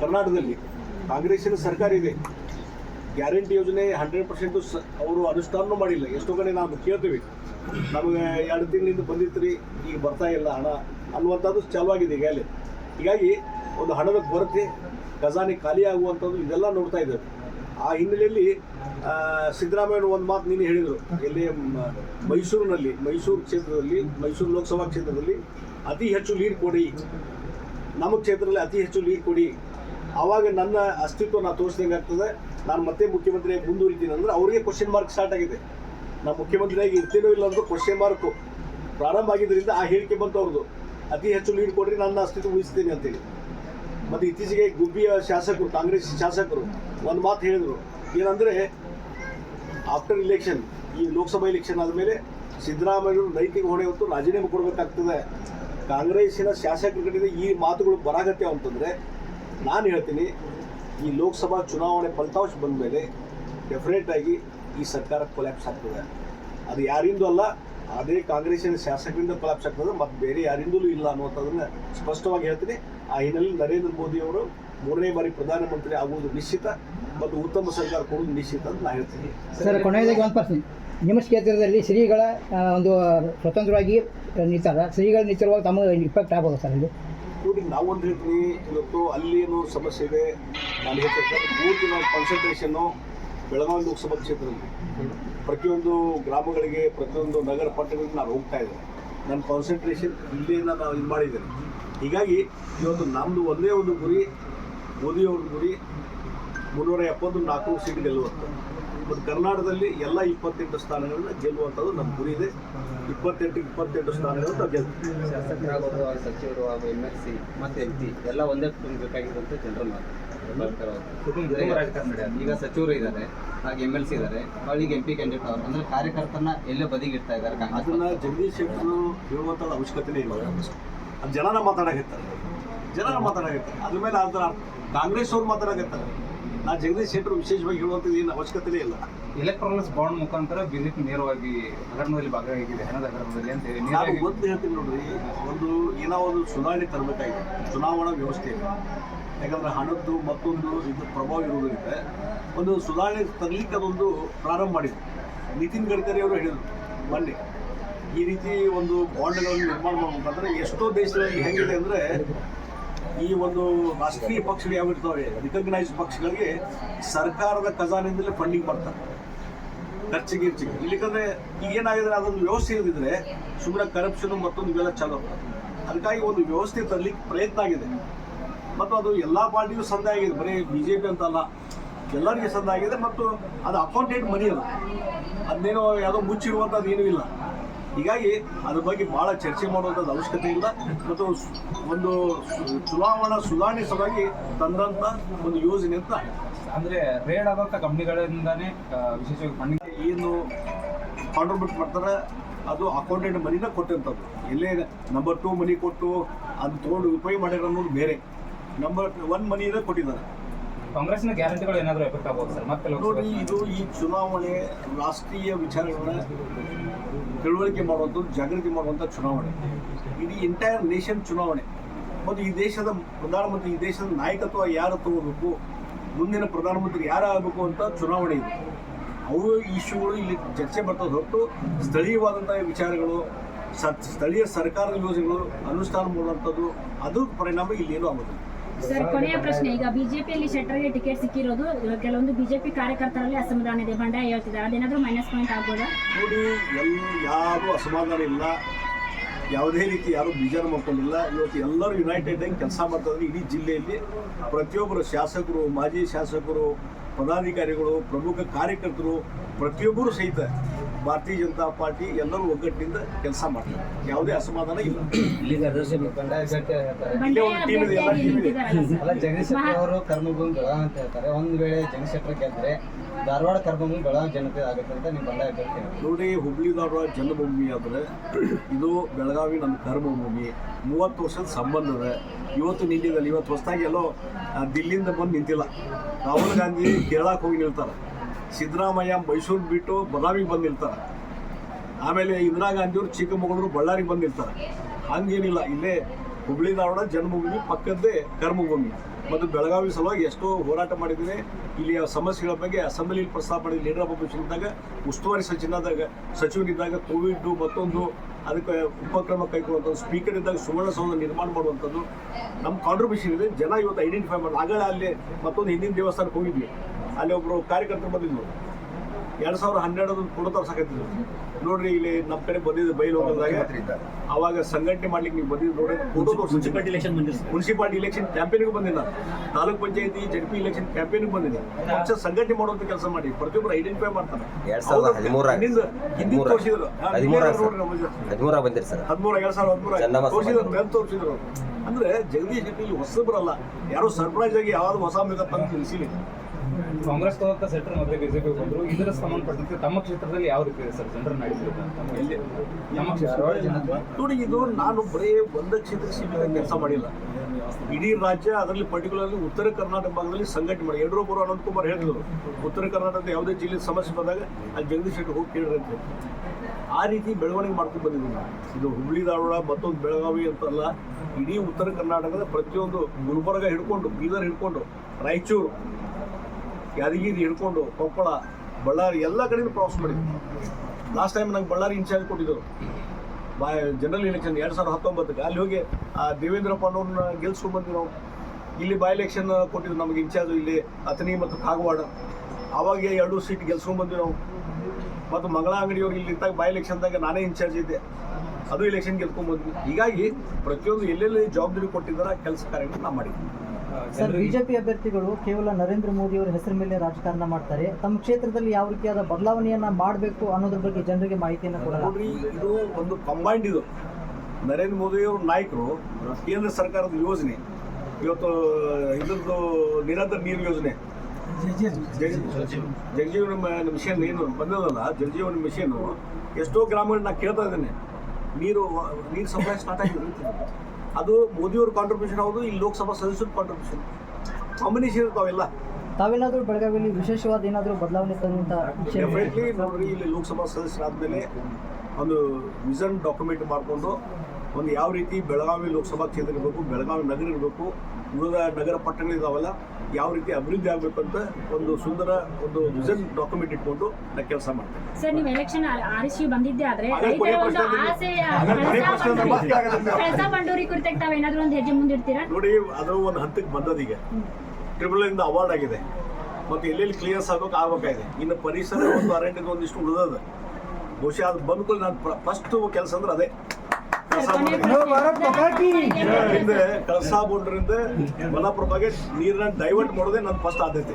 ಕರ್ನಾಟಕದಲ್ಲಿ ಕಾಂಗ್ರೆಸ್ಸಿನ ಸರ್ಕಾರ ಇದೆ. ಗ್ಯಾರಂಟಿ ಯೋಜನೆ ಹಂಡ್ರೆಡ್ ಪರ್ಸೆಂಟು ಸ ಅವರು ಅನುಷ್ಠಾನ ಮಾಡಿಲ್ಲ. ಎಷ್ಟೋ ಕಡೆ ನಾವು ಕೇಳ್ತೀವಿ. ನಮಗೆ ಎರಡು ತಿಂಗಳಿಂದ ಬಂದಿತ್ತು ಈಗ ಬರ್ತಾ ಇಲ್ಲ ಹಣ. ಅನ್ನುವಂಥದ್ದು ಚಾಲುವಾಗಿದೆ ಅಲ್ಲಿ. ಹೀಗಾಗಿ ಒಂದು ಹಣದ ಕೊರತೆ, ಖಜಾನೆ ಖಾಲಿ ಆಗುವಂಥದ್ದು ಇದೆಲ್ಲ ನೋಡ್ತಾ ಇದ್ದೇವೆ. ಆ ಹಿನ್ನೆಲೆಯಲ್ಲಿ ಸಿದ್ದರಾಮಯ್ಯ ಒಂದು ಮಾತು ನೀನು ಹೇಳಿದರು. ಇಲ್ಲಿ ಮೈಸೂರಿನಲ್ಲಿ, ಮೈಸೂರು ಕ್ಷೇತ್ರದಲ್ಲಿ, ಮೈಸೂರು ಲೋಕಸಭಾ ಕ್ಷೇತ್ರದಲ್ಲಿ ಅತಿ ಹೆಚ್ಚು ಲೀಡ್ ಕೊಡಿ. ನಮ್ಮ ಕ್ಷೇತ್ರದಲ್ಲಿ ಅತಿ ಹೆಚ್ಚು ಲೀಡ್ ಕೊಡಿ. ಆವಾಗ ನನ್ನ ಅಸ್ತಿತ್ವ ನಾನು ತೋರಿಸ್ದಂಗೆ ಆಗ್ತದೆ. ನಾನು ಮತ್ತೆ ಮುಖ್ಯಮಂತ್ರಿ ಮುಂದುವರಿತೀನಿ ಅಂದರೆ ಅವರಿಗೆ ಕ್ವಶನ್ ಮಾರ್ಕ್ ಸ್ಟಾರ್ಟ್ ಆಗಿದೆ. ನಾನು ಮುಖ್ಯಮಂತ್ರಿಯಾಗಿ ಇರ್ತೀನೋ ಇಲ್ಲ ಅಂದ್ರೆ ಕ್ವಶನ್ ಮಾರ್ಕು ಪ್ರಾರಂಭ ಆಗಿದ್ದರಿಂದ ಆ ಹೇಳಿಕೆ ಬಂತು ಅವ್ರದ್ದು. ಅತಿ ಹೆಚ್ಚು ಲೀಡ್ ಕೊಡ್ರಿ, ನನ್ನ ಅಸ್ತಿತ್ವ ಉಳಿಸ್ತೀನಿ ಅಂತೇಳಿ. ಮತ್ತು ಇತ್ತೀಚೆಗೆ ಗುಬ್ಬಿಯ ಶಾಸಕರು, ಕಾಂಗ್ರೆಸ್ ಶಾಸಕರು ಒಂದು ಮಾತು ಹೇಳಿದರು. ಏನಂದರೆ ಆಫ್ಟರ್ ಇಲೆಕ್ಷನ್ ಈ ಲೋಕಸಭಾ ಇಲೆಕ್ಷನ್ ಆದಮೇಲೆ ಸಿದ್ದರಾಮಯ್ಯರು ನೈತಿಕ ಹೊಣೆ ಹೊತ್ತು ರಾಜೀನಾಮೆ ಕೊಡಬೇಕಾಗ್ತದೆ. ಕಾಂಗ್ರೆಸ್ಸಿನ ಶಾಸಕರ ಈ ಮಾತುಗಳು ಬರಾಗತ್ತೆ ಅಂತಂದರೆ, ನಾನು ಹೇಳ್ತೀನಿ, ಈ ಲೋಕಸಭಾ ಚುನಾವಣೆ ಫಲಿತಾಂಶ ಬಂದ ಮೇಲೆ ಡೆಫಿನೆಟ್ ಆಗಿ ಈ ಸರ್ಕಾರ ಕೊಲ್ಯಾಪ್ಸ್ ಆಗ್ತದೆ. ಅದು ಯಾರಿಂದೂ ಅಲ್ಲ ಅದೇ ಕಾಂಗ್ರೆಸ್ಸಿನ ಶಾಸಕರಿಂದ ಕೊಲಾಪ್ಸ್ ಆಗ್ತದೆ ಮತ್ತು ಬೇರೆ ಯಾರಿಂದಲೂ ಇಲ್ಲ ಅನ್ನುವಂಥದ್ದನ್ನು ಸ್ಪಷ್ಟವಾಗಿ ಹೇಳ್ತೀನಿ. ಆ ಹಿನ್ನೆಲೆಯಲ್ಲಿ ನರೇಂದ್ರ ಮೋದಿ ಅವರು ಮೂರನೇ ಬಾರಿ ಪ್ರಧಾನಮಂತ್ರಿ ಆಗುವುದು ನಿಶ್ಚಿತ ಮತ್ತು ಉತ್ತಮ ಸರ್ಕಾರ ಕೊಡುವುದು ನಿಶ್ಚಿತ ಅಂತ ನಾನು ಹೇಳ್ತೀನಿ. ಸರ್ ಕೊನೆಯದಾಗಿ ಒಂದು ಪರ್ಸೆಂಟ್ ನಿಮ್ಮ ಕ್ಷೇತ್ರದಲ್ಲಿ ಶ್ರೀಗಳ ಒಂದು ಸ್ವತಂತ್ರವಾಗಿ ನಿಂತಾರ? ಶ್ರೀಗಳ ನಿಂತಿರುವಾಗ ತಮಗೆ ಇಂಪ್ಯಾಕ್ಟ್ ಆಗ್ಬೋದು ಸರ್ ಇದು ನೋಡಿ ನಾವೊಂದು ಹೇಳ್ತೀನಿ ಇವತ್ತು ಅಲ್ಲಿ ಏನು ಸಮಸ್ಯೆ ಇದೆ ನಾನು ಹೇಳ್ತೀನಿ ಪೂರ್ತಿ ನಾವು ಕಾನ್ಸಂಟ್ರೇಷನ್ನು ಬೆಳಗಾವಿ ಲೋಕಸಭಾ ಕ್ಷೇತ್ರದಲ್ಲಿ. ಪ್ರತಿಯೊಂದು ಗ್ರಾಮಗಳಿಗೆ, ಪ್ರತಿಯೊಂದು ನಗರ ಪಟ್ಟಣಗಳಿಗೆ ನಾವು ಹೋಗ್ತಾ ಇದ್ದೇನೆ. ನನ್ನ ಕಾನ್ಸಂಟ್ರೇಷನ್ ಇಲ್ಲಿಂದ ನಾವು ಇದು ಮಾಡಿದ್ದೇನೆ. ಹೀಗಾಗಿ ಇವತ್ತು ನಮ್ಮದು ಒಂದೇ ಒಂದು ಗುರಿ, ಮೋದಿಯವ್ರ ಗುರಿ ಮುನ್ನೂರ ಎಪ್ಪತ್ತು ನಾಲ್ಕು ಸೀಟ್ ಗೆಲ್ಲುವಂಥದ್ದು. ಮತ್ತು ಕರ್ನಾಟಕದಲ್ಲಿ ಎಲ್ಲ ಇಪ್ಪತ್ತೆಂಟು ಸ್ಥಾನಗಳನ್ನ ಗೆಲ್ಲುವಂಥದ್ದು ನಮ್ಮ ಗುರಿ ಇದೆ. ಇಪ್ಪತ್ತೆಂಟು ಇಪ್ಪತ್ತೆಂಟು ಸ್ಥಾನಗಳನ್ನು ನಾವು ಗೆಲ್ತೀವಿ. ಶಾಸಕರಾಗೋದು ಹಾಗೂ ಸಚಿವರು ಹಾಗೂ ಎಂ ಎಲ್ ಸಿ ಮತ್ತು ಎಂ ಪಿ ಎಲ್ಲ ಒಂದೇ ಬೇಕಾಗಿರುವಂಥ ಜನರಲ್ ಈಗ ಸಚಿವರು ಇದ್ದಾರೆ ಹಾಗೆ ಎಂ ಎಲ್ ಸಿ ಇದ್ದಾರೆ ಅವಳಿಗೆ ಎಂ ಪಿ ಕ್ಯಾಂಡಿಡೇಟ್ ಅವರು. ಅಂದರೆ ಕಾರ್ಯಕರ್ತರನ್ನ ಎಲ್ಲೇ ಬದಿಗಿಡ್ತಾ ಇದ್ದಾರೆ ಅದನ್ನ ಜಗದೀಶ್ ಶೆಟ್ಟರು ಹೇಳುವಂಥ ಅವಶ್ಯಕತೆನೇ ಇಲ್ಲ ಅದು ಜನನ ಮಾತಾಡಕತ್ತಾರೆ ಜನನ ಮಾತಾಡಕತ್ತಾರೆ ಅದ್ರ ಮೇಲೆ ಅದ್ರ ಕಾಂಗ್ರೆಸ್ ಅವ್ರು ಮಾತಾಡಕತ್ತಾರೆ ನಾ ಜಗದೀಶ್ ಶೆಟ್ಟರು ವಿಶೇಷವಾಗಿ ಹೇಳುವಂಥದ್ದು ಏನು ಅವಶ್ಯಕತೆ ಇಲ್ಲ. ಎಲೆಕ್ಟ್ರಾನಿಕ್ಸ್ ಬಾಂಡ್ ಮುಖಾಂತರ ಬಿಜೆಪಿ ನೇರವಾಗಿ ಹಗರಣದಲ್ಲಿ ಭಾಗವಾಗಿದೆ ಹಣದ ಹಗರಣದಲ್ಲಿ ಅಂತ ಹೇಳಿ. ನಾವು ಗೊತ್ತು ಹೇಳ್ತೀನಿ ನೋಡ್ರಿ ಒಂದು ಏನೋ ಒಂದು ಸುಧಾರಣೆ ತರಬೇಕಾಗಿದೆ ಚುನಾವಣಾ ವ್ಯವಸ್ಥೆ. ಯಾಕಂದ್ರೆ ಹಣದ್ದು ಮತ್ತೊಂದು ಇದು ಪ್ರಭಾವ ಇರುವುದರಿಂದ ಒಂದು ಸುಧಾರಣೆ ತರಲಿಕ್ಕೆ ಅದೊಂದು ಪ್ರಾರಂಭ ಮಾಡಿದ್ರು. ನಿತಿನ್ ಗಡ್ಕರಿ ಅವರು ಹೇಳಿದರು ಮೊನ್ನೆ ಈ ರೀತಿ ಒಂದು ಬಾಂಡ್ಗಳನ್ನು ನಿರ್ಮಾಣ ಮಾಡಬೇಕಂದ್ರೆ ಎಷ್ಟೋ ದೇಶಗಳಲ್ಲಿ ಹೇಗಿದೆ ಅಂದರೆ ಈ ಒಂದು ರಾಷ್ಟ್ರೀಯ ಪಕ್ಷಗಳು ಯಾವ ಇರ್ತಾವೆ? ರಿಕಗ್ನೈಸ್ ಪಕ್ಷಗಳಿಗೆ ಸರ್ಕಾರದ ಖಜಾನೆಯಿಂದಲೇ ಫಂಡಿಂಗ್ ಮಾಡ್ತಾರೆ ಖರ್ಚಿಗೆ ಗಿರ್ಚಿಗೆ ಇಲ್ಲಿಕಂದ್ರೆ ಈಗ ಏನಾಗಿದೆ ಅದೊಂದು ವ್ಯವಸ್ಥೆ ಇಲ್ಲದಿದ್ರೆ ಸುಮ್ಮನೆ ಕರಪ್ಷನ್ ಮತ್ತೊಂದು ಇವೆಲ್ಲ ಚಾಲು ಅದಕ್ಕಾಗಿ ಒಂದು ವ್ಯವಸ್ಥೆ ತರಲಿಕ್ಕೆ ಪ್ರಯತ್ನ ಆಗಿದೆ. ಮತ್ತು ಅದು ಎಲ್ಲ ಪಾರ್ಟಿಗೂ ಸಂದ ಆಗಿದೆ. ಬರೀ ಬಿ ಜೆ ಪಿ ಅಂತ ಅಲ್ಲ ಎಲ್ಲರಿಗೆ ಸಂದ ಆಗಿದೆ. ಮತ್ತು ಅದು ಅಕೌಂಟೆಂಟ್ ಮನಿ ಅಲ್ಲ. ಅದನ್ನೇನೋ ಯಾವುದೋ ಮುಚ್ಚಿರುವಂಥದ್ದು ಏನೂ ಇಲ್ಲ. ಹೀಗಾಗಿ ಅದ್ರ ಬಗ್ಗೆ ಭಾಳ ಚರ್ಚೆ ಮಾಡುವಂಥದ್ದು ಅವಶ್ಯಕತೆ ಇಲ್ಲ ಮತ್ತು ಒಂದು ಚುನಾವಣಾ ಸುಧಾರಣೆ ಸಲುವಾಗಿ ತಂದಂಥ ಒಂದು ಯೋಜನೆ ಅಂತ ಅಂದ್ರೆ ರೇಡ್ ಆದಂಥ ಕಂಪ್ನಿಗಳಿಂದಾನೇ ವಿಶೇಷವಾಗಿ ಫಂಡಿಂಗ್ ಏನು ಕಾಂಟ್ರಿಬ್ಯೂಟ್ ಮಾಡ್ತಾರೆ. ಅದು ಅಕೌಂಟೆಂಟ್ ಮನಿನ ಕೊಟ್ಟಂಥದ್ದು ಎಲ್ಲೇ ನಂಬರ್ ಟೂ ಮನಿ ಕೊಟ್ಟು ಅದು ತೊಗೊಂಡು ಉಪಯೋಗ ಮಾಡಿರೋ ಅನ್ನೋದು ಬೇರೆ. ನಂಬರ್ ಒನ್ ಇದೆ ಕೊಟ್ಟಿದ್ದಾರೆ. ಕಾಂಗ್ರೆಸ್ನ ಗ್ಯಾರಂಟಿಗಳು ಏನಾದರೂ ಎಫೆಕ್ಟ್ ಆಗ್ಬೋದು ಸರ್, ಮತ್ತೆ ನೋಡಿ, ಇದು ಈ ಚುನಾವಣೆ ರಾಷ್ಟ್ರೀಯ ವಿಚಾರಗಳನ್ನ ತಿಳುವಳಿಕೆ ಮಾಡುವಂಥದ್ದು ಜಾಗೃತಿ ಮಾಡುವಂಥ ಚುನಾವಣೆ. ಇಡೀ ಎಂಟೈರ್ ನೇಷನ್ ಚುನಾವಣೆ. ಮತ್ತು ಈ ದೇಶದ ಪ್ರಧಾನಮಂತ್ರಿ, ಈ ದೇಶದ ನಾಯಕತ್ವ ಯಾರು ತಗೋಬೇಕು, ಮುಂದಿನ ಪ್ರಧಾನಮಂತ್ರಿ ಯಾರು ಆಗಬೇಕು ಅಂತ ಚುನಾವಣೆ ಇದೆ. ಅವು ಇಶ್ಯೂಗಳು ಇಲ್ಲಿ ಚರ್ಚೆ ಬರ್ತದೆ ಹೊರತು ಸ್ಥಳೀಯವಾದಂಥ ವಿಚಾರಗಳು ಸ್ಥಳೀಯ ಸರ್ಕಾರದ ಯೋಜನೆಗಳು ಅನುಷ್ಠಾನ ಮಾಡುವಂಥದ್ದು ಅದು ಪರಿಣಾಮ ಇಲ್ಲಿ ಏನೂ ಆಗೋದಿಲ್ಲ. ಸರ್, ಕೊನೆಯ ಪ್ರಶ್ನೆ, ಈಗ ಬಿಜೆಪಿಯಲ್ಲಿ ಶೆಟ್ಟರ್ಗೆ ಟಿಕೆಟ್ ಸಿಕ್ಕಿರೋದು ಕೆಲವೊಂದು ಬಿಜೆಪಿ ಕಾರ್ಯಕರ್ತರಲ್ಲಿ ಅಸಮಾಧಾನ ಇದೆ. ಬಂಡಾಯ ಹೇಳ್ತಿದ್ದಾರೆ. ಅದೇನಾದರೂ ಮೈನಸ್ ಪಾಯಿಂಟ್ ಆಗ್ಬೋದಾ? ನೋಡಿ ಯಾರೂ ಅಸಮಾಧಾನ ಇಲ್ಲ. ಯಾವುದೇ ರೀತಿ ಯಾರೂ ಬೇಜಾರು ಮಾಡ್ಕೊಂಡಿಲ್ಲ. ಇವತ್ತು ಎಲ್ಲರೂ ಯುನೈಟೆಡ್ ಆಗಿ ಕೆಲಸ ಮಾಡ್ತಾರೆ ಇಡೀ ಜಿಲ್ಲೆಯಲ್ಲಿ. ಪ್ರತಿಯೊಬ್ಬರು ಶಾಸಕರು, ಮಾಜಿ ಶಾಸಕರು, ಪದಾಧಿಕಾರಿಗಳು, ಪ್ರಮುಖ ಕಾರ್ಯಕರ್ತರು, ಪ್ರತಿಯೊಬ್ಬರು ಸಹಿತ ಭಾರತೀಯ ಜನತಾ ಪಾರ್ಟಿ ಎಲ್ಲರೂ ಒಗ್ಗಟ್ಟಿನಿಂದ ಕೆಲಸ ಮಾಡ್ತಾರೆ. ಯಾವುದೇ ಅಸಮಾಧಾನ ಇಲ್ಲ. ಇಲ್ಲಿ ಒಂದು team ಇದೆ, ಎಲ್ಲ ಅಭ್ಯರ್ಥಿಯಾಗಿ ಇದೆ. ಅಲ್ಲ ಜಗದೀಶ್ ಶೆಟ್ಟರ್ ಅವರು ಕರ್ಮಭೂಮಿ ಬೆಳ ಅಂತ ಹೇಳ್ತಾರೆ. ಒಂದು ವೇಳೆ ಜಗದೀಶ್ ಶೆಟ್ಟರ್ ಗೆದ್ರೆ ಧಾರವಾಡ ಕರ್ಮಭೂಮಿ ಬೆಳ ಜನತೆ ಆಗುತ್ತೆ ಅಂತ ನಿಮ್ಮ ಬಂಡಾಯ ನೋಡಿ ಹುಬ್ಳಿ ಧಾರವಾಡ ಜನ್ಮಭೂಮಿ ಆದರೆ ಇದು ಬೆಳಗಾವಿ ನಮ್ಮ ಕರ್ಮಭೂಮಿ. ಮೂವತ್ತು ವರ್ಷದ ಸಂಬಂಧ ಇದೆ. ಇವತ್ತು ನಿಂತಿದ್ದಲ್ಲ ಇವತ್ತು ಹೊಸದಾಗಿ ಎಲ್ಲೋ ಆ, ದಿಲ್ಲಿಂದ ಬಂದು ನಿಂತಿಲ್ಲ. ರಾಹುಲ್ ಗಾಂಧಿ ಕೇರಳಕ್ಕೆ ಹೋಗಿ ನಿಲ್ತಾರೆ. ಸಿದ್ದರಾಮಯ್ಯ ಮೈಸೂರು ಬಿಟ್ಟು ಬದಾಮಿಗೆ ಬಂದು ನಿಲ್ತಾರೆ ಆಮೇಲೆ ಇಂದಿರಾ ಗಾಂಧಿಯವರು ಚಿಕ್ಕಮಗಳೂರು ಬಳ್ಳಾರಿಗೆ ಬಂದಿರ್ತಾರೆ. ಹಂಗೇನಿಲ್ಲ, ಇಲ್ಲೇ ಹುಬ್ಳಿ ಧಾರವಾಡ, ಜನ್ಮಭೂಮಿ ಪಕ್ಕದ್ದೇ ಕರ್ಮಭೂಮಿ. ಮತ್ತು ಬೆಳಗಾವಿ ಸಲುವಾಗಿ ಎಷ್ಟೋ ಹೋರಾಟ ಮಾಡಿದರೆ ಇಲ್ಲಿಯ ಸಮಸ್ಯೆಗಳ ಬಗ್ಗೆ ಅಸೆಂಬ್ಲಿಯಲ್ಲಿ ಮಾಡಿದ ಲೀಡರ್ ಅಪೋಸಿಷನ್ ಇದ್ದಾಗ, ಉಸ್ತುವಾರಿ ಸಚಿವನಾದಾಗ ಸಚಿವನಿದ್ದಾಗ ಕೋವಿಡ್ ಮತ್ತೊಂದು, ಅದಕ್ಕೆ ಉಪಕ್ರಮ ಕೈಗೊಳ್ಳುವಂಥದ್ದು ಸ್ಪೀಕರ್ ಇದ್ದಾಗ ಸುವರ್ಣಸೌಧ ನಿರ್ಮಾಣ ಮಾಡುವಂಥದ್ದು. ನಮ್ಮ ಕಾಂಟ್ರಿಬ್ಯೂಷನ್ ಇದೆ. ಜನ ಇವತ್ತು ಐಡೆಂಟಿಫೈ ಮಾಡಿ ಆಗಲೇ ಅಲ್ಲಿ ಮತ್ತೊಂದು ಹಿಂದಿನ ದೇವಸ್ಥಾನಕ್ಕೆ ಹೋಗಿದ್ವಿ. ಅಲ್ಲಿ ಒಬ್ಬರು ಕಾರ್ಯಕರ್ತರು ಬಂದಿದ್ರು ಎರಡು ಸಾವಿರ ಹನ್ನೆರಡು ಫೋಟೋ ತರ್ಸಕತ್ತಿದ್ರು. ನೋಡ್ರಿ ಇಲ್ಲಿ ನಮ್ಮ ಕಡೆ ಬಂದಿದ್ದು ಬೈಲ್ ಹೋಗೋದಾಗ ಅವಾಗ ಸಂಘಟನೆ ಮಾಡ್ಲಿಕ್ಕೆ ನೀವು ಬಂದಿದ್ದು ನೋಡ್ರಿ ಮುನ್ಸಿಪಾಲಿಟಿ ಇಲೆಕ್ಷನ್ ಮುನ್ಸಿಪಾಲಿಟಿ ಇಲೆಕ್ಷನ್ ಕ್ಯಾಂಪೇನಿಗೆ ಬಂದಿಲ್ಲ. ತಾಲೂಕ್ ಪಂಚಾಯತಿ ಜಡ್ಪಿ ಇಲೆಕ್ಷನ್ ಕ್ಯಾಂಪೇನಿಗೆ ಬಂದಿದೆ. ಪಕ್ಷ ಸಂಘಟನೆ ಮಾಡುವಂತ ಕೆಲಸ ಮಾಡಿ ಪ್ರತಿಯೊಬ್ಬರು ಐಡೆಂಟಿಫೈ ಮಾಡ್ತಾರೆ. ತೋರಿಸಿದ್ರು. ಹದಿಮೂರಾಗ ಬಂದಿರಿ ಸರ್. ಹದಿಮೂರ ಎರಡ್ ಸಾವಿರದ ಹದಿಮೂರ. ತೋರಿಸಿದ್ರು ಮೆಲ್ ತೋರಿಸಿದ್ರು. ಅಂದ್ರೆ ಜಗದೀಶ್ ಶೆಟ್ಟಿ ಇಲ್ಲಿ ಹೊಸಬ್ರಲ್ಲ. ಯಾರೋ ಸರ್ಪ್ರೈಸ್ ಆಗಿ ಯಾವ್ದು ಹೊಸ ಮೇಕಪ್ ಅಂತ ತಿಳಿಸಿಲ್ಲ ಕಾಂಗ್ರೆಸ್ ಹೋದಂತ ಸೆಟ್ರ್ ಮತ್ತೆ ಬಿಜೆಪಿ ಬಂದ್ರು ಇದರ ಸಂಬಂಧಪಟ್ಟಂತೆ ತಮ್ಮ ಕ್ಷೇತ್ರದಲ್ಲಿ ಯಾವ ರೀತಿ ಇದೆ ಸರ್ ಜನರ ನಡೆಸಿದ್ರು ನೋಡಿ ಇದು ನಾನು ಬರೀ ಒಂದ ಕ್ಷೇತ್ರ ಸೀಮಿತ ಕೆಲಸ ಮಾಡಿಲ್ಲ. ಇಡೀ ರಾಜ್ಯ ಅದರಲ್ಲಿ ಪರ್ಟಿಕ್ಯುಲರ್ಲಿ ಉತ್ತರ ಕರ್ನಾಟಕ ಭಾಗದಲ್ಲಿ ಸಂಘಟನೆ ಮಾಡಿ ಯಡಿಯೂರಪ್ಪ ಅನಂತ್ ಕುಮಾರ್ ಹೇಳಿದ್ರು. ಉತ್ತರ ಕರ್ನಾಟಕದ ಯಾವುದೇ ಜಿಲ್ಲೆ ಸಮಸ್ಯೆ ಬಂದಾಗ ಅಲ್ಲಿ ಜಗದೀಶ್ ಶೆಟ್ಟಿ ಹೋಗಿ ಕೇಳಿದ್ರೆ ಅಂತ ಆ ರೀತಿ ಬೆಳವಣಿಗೆ ಮಾಡ್ಕೊಂಡು ಬಂದಿದ್ದೀನಿ ನಾನು. ಇದು ಹುಬ್ಳಿ ಧಾರವಾಡ ಮತ್ತೊಂದು ಬೆಳಗಾವಿ ಅಂತಲ್ಲ ಇಡೀ ಉತ್ತರ ಕರ್ನಾಟಕದ ಪ್ರತಿಯೊಂದು ಗುಲ್ಬರ್ಗ ಹಿಡ್ಕೊಂಡು ಬೀದರ್ ಹಿಡ್ಕೊಂಡು ರಾಯಚೂರು ಯಾದಗಿರಿ ಹಿಡ್ಕೊಂಡು ಕೊಪ್ಪಳ, ಬಳ್ಳಾರಿ ಎಲ್ಲ ಕಡೆನೂ ಪ್ರವಾಸ ಮಾಡಿದ್ವಿ. ಲಾಸ್ಟ್ ಟೈಮ್ ನಂಗೆ ಬಳ್ಳಾರಿ ಇನ್ಚಾರ್ಜ್ ಕೊಟ್ಟಿದ್ದರು ಬಾ ಜನರಲ್ ಎಲೆಕ್ಷನ್ ಎರಡು ಸಾವಿರದ ಹತ್ತೊಂಬತ್ತಕ್ಕೆ. ಅಲ್ಲಿ ಹೋಗಿ, ಆ ದೇವೇಂದ್ರಪ್ಪ ಅನ್ನೋರನ್ನ ಗೆಲ್ಸ್ಕೊಂಡ್ ಬಂದ್ವಿ ನಾವು. ಇಲ್ಲಿ ಬೈ ಎಲೆಕ್ಷನ್ ಕೊಟ್ಟಿದ್ರು ನಮಗೆ ಇನ್ಚಾರ್ಜ್ ಇಲ್ಲಿ, ಅಥಣಿ ಮತ್ತು ಕಾಗವಾಡ. ಅವಾಗ ಎರಡು ಸೀಟ್ ಗೆಲ್ಸ್ಕೊಂಡ್ ಬಂದ್ವಿ ನಾವು. ಮತ್ತು ಮಂಗಳ ಅಂಗಡಿಯವ್ರು ಇಲ್ಲಿ ಇದ್ದಾಗ ಬೈ ಎಲೆಕ್ಷನ್ದಾಗ ನಾನೇ ಇನ್ಚಾರ್ಜ್ ಇದ್ದೆ. ಅದು ಎಲೆಕ್ಷನ್ ಗೆಲ್ಕೊಂಡ್ಬಂದ್ವಿ ಹೀಗಾಗಿ ಪ್ರತಿಯೊಂದು ಎಲ್ಲೆಲ್ಲಿ ಜವಾಬ್ದಾರಿ ಕೊಟ್ಟಿದ್ದಾರೆ ಕೆಲಸ ಕಾರ್ಯಗಳು ನಾವು ಮಾಡಿದ್ವಿ ಸರ್ ಬಿಜೆಪಿ ಅಭ್ಯರ್ಥಿಗಳು ಕೇವಲ ನರೇಂದ್ರ ಮೋದಿ ಅವರ ಹೆಸರ ಮೇಲೆ ರಾಜಕಾರಣ ಮಾಡ್ತಾರೆ. ತಮ್ಮ ಕ್ಷೇತ್ರದಲ್ಲಿ ಯಾವ ರೀತಿಯಾದ ಬದಲಾವಣೆಯನ್ನ ಮಾಡಬೇಕು ಅನ್ನೋದ್ರ ಬಗ್ಗೆ ಜನರಿಗೆ ಮಾಹಿತಿಯನ್ನು ಕೊಡಲ್ಲ. ಇದು ಒಂದು ಕಂಬೈಂಡ್ ಇದು. ನರೇಂದ್ರ ಮೋದಿ ಅವರ ನಾಯಕರು ಕೇಂದ್ರ ಸರ್ಕಾರದ ಯೋಜನೆ. ಇವತ್ತು ಇದ್ರದ್ದು ನಿರಂತರ ನೀರು ಯೋಜನೆ. ಜಗಜೀವನ ಮಿಷನ್ ಏನು ಬಂದದಲ್ಲ ಜಗಜೀವನ ಮಿಷನ್. ಎಷ್ಟೋ ಗ್ರಾಮಗಳನ್ನ ಕೇಳ್ತಾ ಇದ್ದೇನೆ. ನೀರು ನೀರು ಸಪ್ಲೈ ಸ್ಟಾರ್ಟ್ ಆಗಿದೆ ಅದು ಮೋದಿಯವ್ರ ಕಾಂಟ್ರಿಬ್ಯೂಷನ್ ಹೌದು ಇಲ್ಲಿ ಲೋಕಸಭಾ ಸದಸ್ಯರ ಕಾಂಟ್ರಿಬ್ಯೂಷನ್ ಕಾಂಬಿನೇಷನ್ ಇರ್ತಾವೆಲ್ಲ ತಾವೇನಾದರೂ ಬೆಳಗಾವಿಯಲ್ಲಿ ವಿಶೇಷವಾದ ಏನಾದರೂ ಬದಲಾವಣೆ ವಿಷಯ ಡೆಫಿನೆಟ್ಲಿ ನೋಡ್ರಿ ಇಲ್ಲಿ ಲೋಕಸಭಾ ಸದಸ್ಯರಾದಮೇಲೆ ಒಂದು ವಿಷನ್ ಡಾಕ್ಯುಮೆಂಟ್ ಮಾಡಿಕೊಂಡು ಒಂದು ಯಾವ ರೀತಿ ಬೆಳಗಾವಿ ಲೋಕಸಭಾ ಕ್ಷೇತ್ರ ಇರಬೇಕು ಬೆಳಗಾವಿ ನಗರ ಇರಬೇಕು ಉಳಿದ ನಗರ ಪಟ್ಟಣಗಳಿದಾವಲ್ಲ ಯಾವ ರೀತಿ ಅಭಿವೃದ್ಧಿ ಆಗಬೇಕು ಅಂತ ಒಂದು ಸುಂದರ ಒಂದು ವಿಷನ್ ಡಾಕ್ಯುಮೆಂಟ್ ಇಟ್ಕೊಂಡು ನಾ ಕೆಲಸ ಮಾಡ್ತೇನೆ. ಸರ್ ನೀವು ಎಲೆಕ್ಷನ್ ಆರಿಸಿ ಬಂದಿದ್ದೆ ಆದ್ರೆ ಅದೇ ರೈತರ ಒಂದು ಪ್ರಶ್ನೆ ಆಸೆ ಅದೇ. ಕೊನೆ ಪ್ರಶ್ನೆ ಅಂದ್ರೆ ಬಾಕಿ ಆಗಲ್ಲ. ಕಳಸಾ ಬಂಡೂರಿ ಕುರಿತಾಗ ತಾವೇನಾದ್ರೂ ಒಂದು ಹೆಜ್ಜೆ ಮುಂದಿಡ್ತೀರಾ? ನೋಡಿ ಅದು ಒಂದು ಹಂತಕ್ಕೆ ಬಂದದೀಗ ಟ್ರಿಬಲ್ ಇಂದ ಅವಾರ್ಡ್ ಆಗಿದೆ. ಮತ್ತು ಎಲ್ಲೆಲ್ಲಿ ಕ್ಲಿಯರ್ಸ್ ಆಗೋಕೆ ಆಗ್ಬೇಕಾಗಿದೆ. ಇನ್ನು ಪರಿಸರ ಒಂದು ಅರಣ್ಯದ ಒಂದಿಷ್ಟು ಉಳಿದದ ಬಹುಶಃ ಅದು ಬಂದ್ಕೊಂಡು ನಾನು ಫಸ್ಟ್ ಕೆಲಸ ಅಂದ್ರೆ ಅದೇ. ಕಳಸಾ ಬಂಡೂರಿ. ಮಲ್ಲಾಪುರ ಕಳಸಾ ಬೋರ್ಡ್ರಿಂದ ಮಲಪ್ರಭಾಗೆ ನೀರನ್ನ ಡೈವರ್ಟ್ ಮಾಡೋದೇ ನನ್ನ ಫಸ್ಟ್ ಆದ್ಯತೆ